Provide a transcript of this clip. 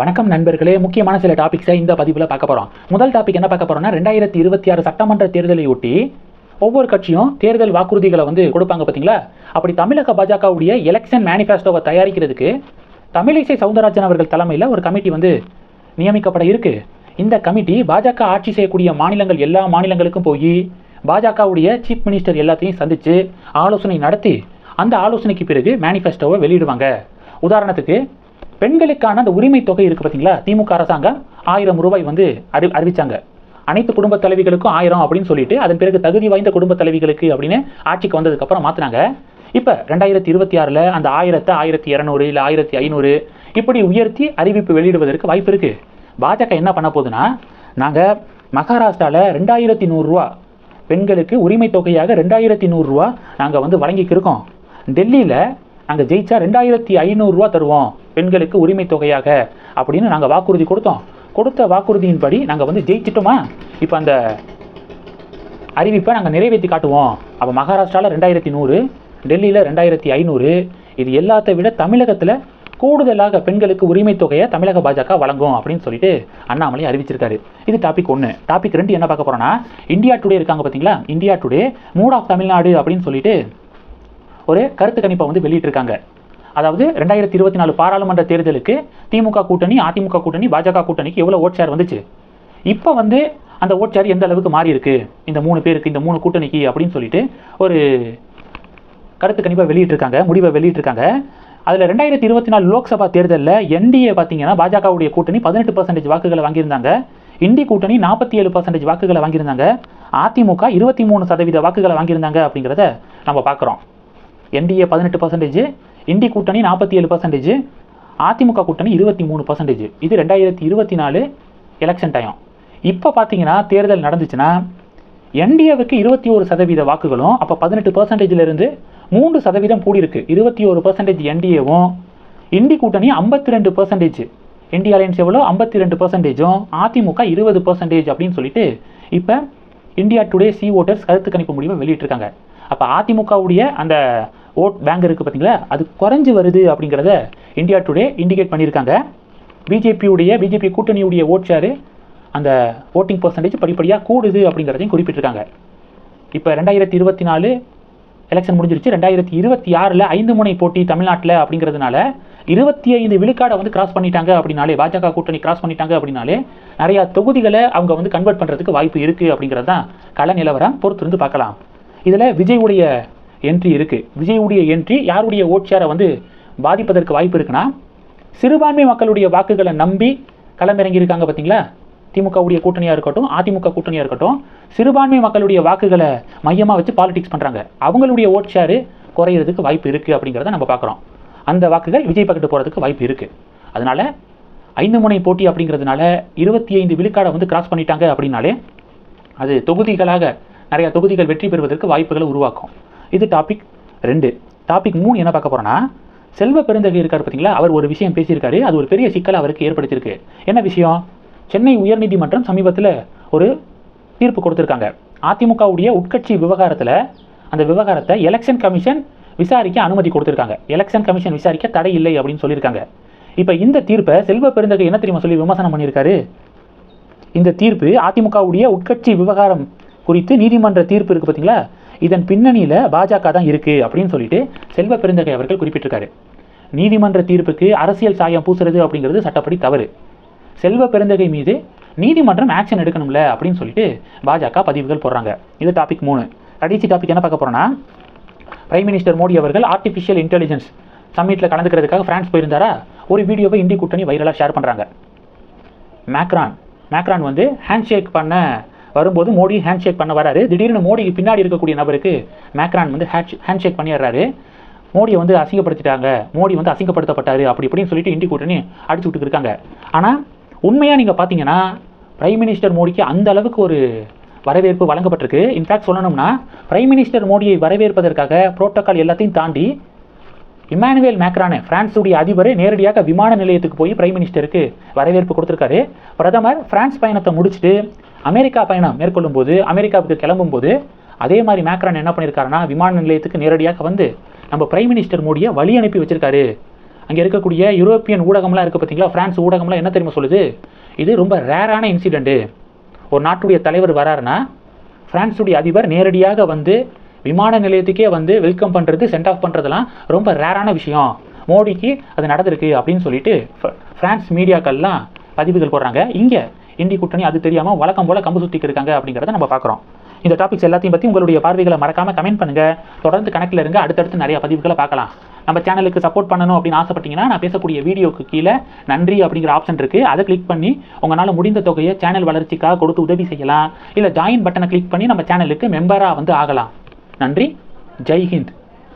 வணக்கம் நண்பர்களே. முக்கியமான சில டாபிக்ஸை இந்த பதிவில் பார்க்க போகிறோம் முதல் டாபிக் என்ன பார்க்க போகிறோம்னா ரெண்டாயிரத்தி இருபத்தி ஆறு சட்டமன்ற தேர்தலை ஒட்டி ஒவ்வொரு கட்சியும் தேர்தல் வாக்குறுதிகளை வந்து கொடுப்பாங்க பார்த்தீங்களா அப்படி தமிழக பாஜகவுடைய எலெக்ஷன் மேனிஃபெஸ்டோவை தயாரிக்கிறதுக்கு தமிழிசை சவுந்தரராஜன் அவர்கள் தலைமையில் ஒரு கமிட்டி வந்து நியமிக்கப்பட இருக்கு. இந்த கமிட்டி பாஜக ஆட்சி செய்யக்கூடிய மாநிலங்கள் எல்லா மாநிலங்களுக்கும் போய் பாஜகவுடைய சீஃப் மினிஸ்டர் எல்லாத்தையும் சந்தித்து ஆலோசனை நடத்தி அந்த ஆலோசனைக்கு பிறகு மேனிஃபெஸ்டோவை வெளியிடுவாங்க. உதாரணத்துக்கு பெண்களுக்கான அந்த உரிமை தொகை இருக்குது பார்த்தீங்களா திமுக அரசாங்கம் ஆயிரம் ரூபாய் வந்து அறி அறிவிச்சாங்க. அனைத்து குடும்ப தலைவிகளுக்கும் ஆயிரம் அப்படின்னு சொல்லிட்டு அதன் பிறகு தகுதி வாய்ந்த குடும்ப தலைவிகளுக்கு அப்படின்னு ஆட்சிக்கு வந்ததுக்கப்புறம் மாற்றினாங்க இப்போ ரெண்டாயிரத்தி இருபத்தி ஆறில் அந்த ஆயிரத்தை ஆயிரத்தி இரநூறு இல்லை ஆயிரத்தி ஐநூறு இப்படி உயர்த்தி அறிவிப்பு வெளியிடுவதற்கு வாய்ப்பு இருக்குது பாஜக என்ன பண்ண போகுதுன்னா நாங்கள் மகாராஷ்டிராவில் ரெண்டாயிரத்தி நூறுரூவா பெண்களுக்கு உரிமை தொகையாக ரெண்டாயிரத்தி நூறுரூவா நாங்கள் வந்து வழங்கிக்கிருக்கோம். டெல்லியில் நாங்கள் ஜெயிச்சா ரெண்டாயிரத்தி ஐநூறுரூவா தருவோம். பெண்களுக்கு உரிமை தொகையாக அப்படின்னு நாங்கள் வாக்குறுதி கொடுத்தோம். கொடுத்த வாக்குறுதியின்படி நாங்கள் வந்து ஜெயிச்சிட்டோமா? இப்போ அந்த அறிவிப்பை நாங்கள் நிறைவேற்றி காட்டுவோம். அப்போ மகாராஷ்டிராவில் ரெண்டாயிரத்தி நூறு டெல்லியில் ரெண்டாயிரத்தி ஐநூறு இது எல்லாத்தை விட தமிழகத்தில் கூடுதலாக பெண்களுக்கு உரிமை தொகையை தமிழக பாஜக வழங்கும் அப்படின்னு சொல்லிட்டு அண்ணாமலை அறிவிச்சிருக்காரு. இது டாபிக் ஒன்று டாபிக் ரெண்டு என்ன பார்க்க போகிறோன்னா இந்தியா டுடே இருக்காங்க பார்த்தீங்களா India Today mood of Tamil Nadu அப்படின்னு சொல்லிட்டு ஒரு கருத்து கணிப்பை வந்து வெளியிட்டிருக்காங்க. அதாவது ரெண்டாயிரத்தி இருபத்தி நாலு பாராளுமன்ற தேர்தலுக்கு திமுக கூட்டணி அதிமுக கூட்டணி பாஜக கூட்டணிக்கு எவ்வளோ ஓட் ஷேர் வந்துச்சு? இப்போ வந்து அந்த ஓட் ஷேர் எந்த அளவுக்கு மாறி இருக்கு? இந்த மூணு பேருக்கு இந்த மூணு கூட்டணிக்கு அப்படின்னு சொல்லிட்டு ஒரு கருத்து கணிப்பாக வெளியிட்டிருக்காங்க முடிவை வெளியிட்டிருக்காங்க. அதில் ரெண்டாயிரத்தி இருபத்தி நாலு லோக்சபா தேர்தலில் என்டிஏ பார்த்தீங்கன்னா பாஜகவுடைய கூட்டணி பதினெட்டு பர்சன்டேஜ் வாக்குகளை வாங்கியிருந்தாங்க. இந்தி கூட்டணி நாற்பத்தி ஏழு பர்சன்டேஜ் வாக்குகளை வாங்கியிருந்தாங்க. அதிமுக இருபத்தி மூணு சதவீத வாக்குகளை வாங்கியிருந்தாங்க அப்படிங்கிறத நம்ம பார்க்குறோம். என்டிஏ பதினெட்டு பர்சன்டேஜ் இந்தி கூட்டணி நாற்பத்தி ஏழு பர்சன்டேஜ் அதிமுக கூட்டணி இருபத்தி மூணு பர்சன்டேஜ் இது ரெண்டாயிரத்தி இருபத்தி நாலு எலெக்ஷன் டைம் இப்போ பார்த்தீங்கன்னா தேர்தல் நடந்துச்சுன்னா என்டிஏவுக்கு இருபத்தி ஒரு சதவீத வாக்குகளும் அப்போ பதினெட்டு பர்சன்டேஜிலிருந்து மூன்று சதவீதம் கூடியிருக்கு. இருபத்தி ஒரு பர்சன்டேஜ் என்டிஏவும் இந்தி கூட்டணி ஐம்பத்தி ரெண்டு பர்சன்டேஜ் இந்தியா அலையன்ஸ் எவ்வளோ ஐம்பத்தி ரெண்டு பர்சன்டேஜும் அதிமுக இருபது பர்சன்டேஜ் அப்படின்னு சொல்லிட்டு இப்போ இந்தியா டுடே சி ஓட்டர்ஸ் கருத்து கணிப்பு முடிவை வெளியிட்டிருக்காங்க. அப்போ அதிமுகவுடைய அந்த ஓட் பேங்க் இருக்குது பார்த்தீங்களா? அது குறைஞ்சி வருது அப்படிங்கிறத இந்தியா டுடே இண்டிகேட் பண்ணியிருக்காங்க. பிஜேபியுடைய பிஜேபி கூட்டணியுடைய ஓட் ஷேரு அந்த ஓட்டிங் பர்சன்டேஜ் படிப்படியாக கூடுது அப்படிங்கிறதையும் குறிப்பிட்டிருக்காங்க. இப்போ ரெண்டாயிரத்தி இருபத்தி நாலு எலெக்ஷன் முடிஞ்சிருச்சு. ரெண்டாயிரத்தி இருபத்தி ஆறில் ஐந்து முனை போட்டி தமிழ்நாட்டில் அப்படிங்கிறதுனால இருபத்தி ஐந்து விழுக்காடை வந்து கிராஸ் பண்ணிட்டாங்க அப்படின்னாலே பாஜக கூட்டணி கிராஸ் பண்ணிட்டாங்க அப்படின்னாலே நிறையா தொகுதிகளை அவங்க வந்து கன்வெர்ட் பண்ணுறதுக்கு வாய்ப்பு இருக்குது அப்படிங்கிறது தான் கள நிலவரம். பொறுத்திருந்து பார்க்கலாம். இதில் விஜய் உடைய என்ட்ரி இருக்குது விஜயுடைய என்ட்ரி யாருடைய ஓட்சியாரை வந்து பாதிப்பதற்கு வாய்ப்பு இருக்குன்னா சிறுபான்மை மக்களுடைய வாக்குகளை நம்பி களமிறங்கியிருக்காங்க பார்த்தீங்களா? திமுகவுடைய கூட்டணியாக இருக்கட்டும் அதிமுக கூட்டணியாக இருக்கட்டும் சிறுபான்மை மக்களுடைய வாக்குகளை மையமாக வச்சு பாலிடிக்ஸ் பண்ணுறாங்க அவங்களுடைய ஓட் ஷேரு குறையிறதுக்கு வாய்ப்பு இருக்குது அப்படிங்கிறத நம்ம பார்க்குறோம். அந்த வாக்குகள் விஜய் பக்கத்து போகிறதுக்கு வாய்ப்பு இருக்குது அதனால் ஐந்து முனை போட்டி அப்படிங்கிறதுனால இருபத்தி ஐந்து விழுக்காடை வந்து கிராஸ் பண்ணிட்டாங்க அப்படின்னாலே அது தொகுதிகளாக நிறைய தொகுதிகள் வெற்றி பெறுவதற்கு வாய்ப்புகளை உருவாக்கும். இது டாபிக் ரெண்டு. டாபிக் மூணு என்ன பார்க்க போகிறோன்னா செல்வ பெருந்தகை இருக்கார் பார்த்தீங்களா? அவர் ஒரு விஷயம் பேசியிருக்காரு. அது ஒரு பெரிய சிக்கலை அவருக்கு ஏற்படுத்தியிருக்கு. என்ன விஷயம்? சென்னை உயர்நீதிமன்றம் சமீபத்தில் ஒரு தீர்ப்பு கொடுத்துருக்காங்க. அதிமுகவுடைய உட்கட்சி விவகாரத்தில் அந்த விவகாரத்தை எலெக்ஷன் கமிஷன் விசாரிக்க அனுமதி கொடுத்துருக்காங்க. எலெக்ஷன் கமிஷன் விசாரிக்க தடை இல்லை அப்படின்னு சொல்லியிருக்காங்க. இப்போ இந்த தீர்ப்பை செல்வ பெருந்தகை என்ன தெரியுமா சொல்லி விமர்சனம் பண்ணியிருக்காரு? இந்த தீர்ப்பு அதிமுகவுடைய உட்கட்சி விவகாரம் குறித்து நீதிமன்ற தீர்ப்பு இருக்குது பார்த்தீங்களா? இதன் பின்னணியில் பாஜக தான் இருக்குது அப்படின்னு சொல்லிட்டு செல்வ பெருந்தகை அவர்கள் குறிப்பிட்டிருக்காரு. நீதிமன்ற தீர்ப்புக்கு அரசியல் சாயம் பூசுறது அப்படிங்கிறது சட்டப்படி தவறு. செல்வ பெருந்தகை மீது நீதிமன்றம் ஆக்ஷன் எடுக்கணும்ல அப்படின்னு சொல்லிட்டு பாஜக பதிவுகள் போடுறாங்க. இது டாபிக் மூணு. கடைசி டாபிக் என்ன பார்க்க போகிறோன்னா பிரைம் மினிஸ்டர் மோடி அவர்கள் ஆர்டிஃபிஷியல் இன்டெலிஜென்ஸ் சம்மிட்டில் கலந்துக்கிறதுக்காக ஃப்ரான்ஸ் போயிருந்தாரா? ஒரு வீடியோவை இந்தி கூட்டணி வைரலாக ஷேர் பண்ணுறாங்க மேக்ரான் மேக்ரான் வந்து ஹேண்ட் ஷேக் பண்ண வரும்போது மோடி ஹேண்ட்ஷேக் பண்ண வராரு. திடீர்னு மோடிக்கு பின்னாடி இருக்கக்கூடிய நபருக்கு மேக்ரான் வந்து ஹேண்ட் ஷேக் பண்ணிடுறாரு. மோடியை வந்து அசிங்கப்படுத்திட்டாங்க. மோடி வந்து அசிங்கப்படுத்தப்பட்டாரு. அப்படி இப்படின்னு சொல்லிட்டு இண்டி கூட்டணி அடிச்சு விட்டுருக்காங்க இருக்காங்க. ஆனால் உண்மையாக நீங்கள் பார்த்தீங்கன்னா பிரைம் மினிஸ்டர் மோடிக்கு அந்த அளவுக்கு ஒரு வரவேற்பு வழங்கப்பட்டிருக்கு. இன்ஃபேக்ட் சொல்லணும்னா பிரைம் மினிஸ்டர் மோடியை வரவேற்பதற்காக புரோட்டோக்கால் எல்லாத்தையும் தாண்டி இமானுவேல் மேக்ரானே பிரான்ஸுடைய அதிபரே நேரடியாக விமான நிலையத்துக்கு போய் பிரைம் மினிஸ்டருக்கு வரவேற்பு கொடுத்துருக்காரு. பிரதமர் பிரான்ஸ் பயணத்தை முடிச்சுட்டு அமெரிக்கா பயணம் மேற்கொள்ளும் போது அமெரிக்காவுக்கு கிளம்பும் போது அதே மாதிரி மேக்ரான் என்ன பண்ணியிருக்காருன்னா விமான நிலையத்துக்கு நேரடியாக வந்து நம்ம பிரைம் மினிஸ்டர் மோடியை வழி அனுப்பி வச்சிருக்காரு. அங்கே இருக்கக்கூடிய யூரோப்பியன் ஊடகம்லாம் இருக்குது பார்த்தீங்களா? ஃப்ரான்ஸ் ஊடகம்லாம் என்ன தெரியுமா சொல்லுது? இது ரொம்ப ரேரான இன்சிடெண்ட்டு ஒரு நாட்டுடைய தலைவர் வராருன்னா ஃப்ரான்ஸுடைய அதிபர் நேரடியாக வந்து விமான நிலையத்துக்கே வந்து வெல்கம் பண்ணுறது சென்ட் ஆஃப் பண்ணுறதுலாம் ரொம்ப ரேரான விஷயம். மோடிக்கு அது நடந்திருக்கு அப்படின்னு சொல்லிட்டு ஃப்ரான்ஸ் மீடியாக்கள்லாம் பதிவுகள் போடுறாங்க. இங்கே இந்தி கூட்டணி அது தெரியாமல் வழக்கம் போல் கம்பு சுற்றிக்கு இருக்காங்க அப்படிங்கிறத நம்ம பார்க்குறோம். இந்த டாபிக்ஸ் எல்லாத்தையும் பற்றி உங்களுடைய பார்வைகளை மறக்காமல் கமெண்ட் பண்ணுங்கள் தொடர்ந்து கணக்கில் இருங்க அடுத்தடுத்து நிறைய பதிவுகளை பார்க்கலாம். நம்ம சேனலுக்கு சப்போர்ட் பண்ணணும் அப்படின்னு ஆசைப்பட்டீங்கன்னா நான் பேசக்கூடிய வீடியோக்கு கீழே நன்றி அப்படிங்கிற ஆப்ஷன் இருக்குது அதை கிளிக் பண்ணி உங்களால் முடிந்த தொகையை சேனல் வளர்ச்சிக்காக கொடுத்து உதவி செய்யலாம். இல்லை ஜாயின் பட்டனை கிளிக் பண்ணி நம்ம சேனலுக்கு மெம்பராக வந்து ஆகலாம். நன்றி. ஜெய் ஹிந்த்.